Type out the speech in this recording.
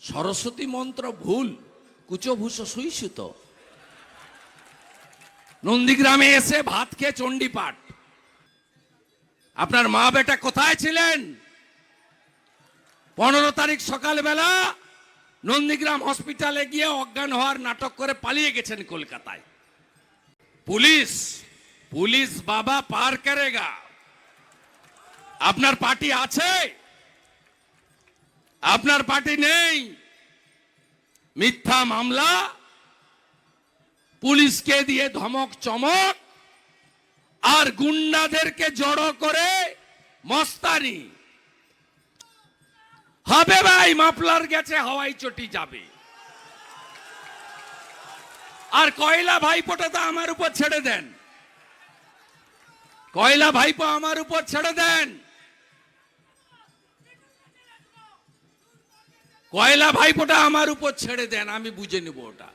সরস্বতী মন্ত্র ভুল, কুচভূষ সুইসুত। নন্দীগ্রামে এসে ভাত খেয়ে চণ্ডীপাঠ। আপনার মা বেটা কোথায় ছিলেন? পনেরো তারিখ সকালবেলা নন্দীগ্রাম হসপিটালে গিয়ে অজ্ঞান হওয়ার নাটক করে পালিয়ে গেছেন কলকাতায়। পুলিশ পুলিশ বাবা পার করেগা। আপনার পার্টি আছে? আপনার পার্টি নেই। মিথ্যা মামলা, পুলিশকে দিয়ে ধমক চমক, আর গুন্ডাদেরকে জড়ো করে মস্তানি। হবে ভাই, মাফলার গেছে, হাওয়াই চটি যাবে। আর কয়লা ভাইপোটা তো আমার উপর ছেড়ে দেন। কয়লা ভাইপো আমার উপর ছেড়ে দেন। কয়লা ভাইপোটা আমার উপর ছেড়ে দেন আমি বুঝে নেব ওটা।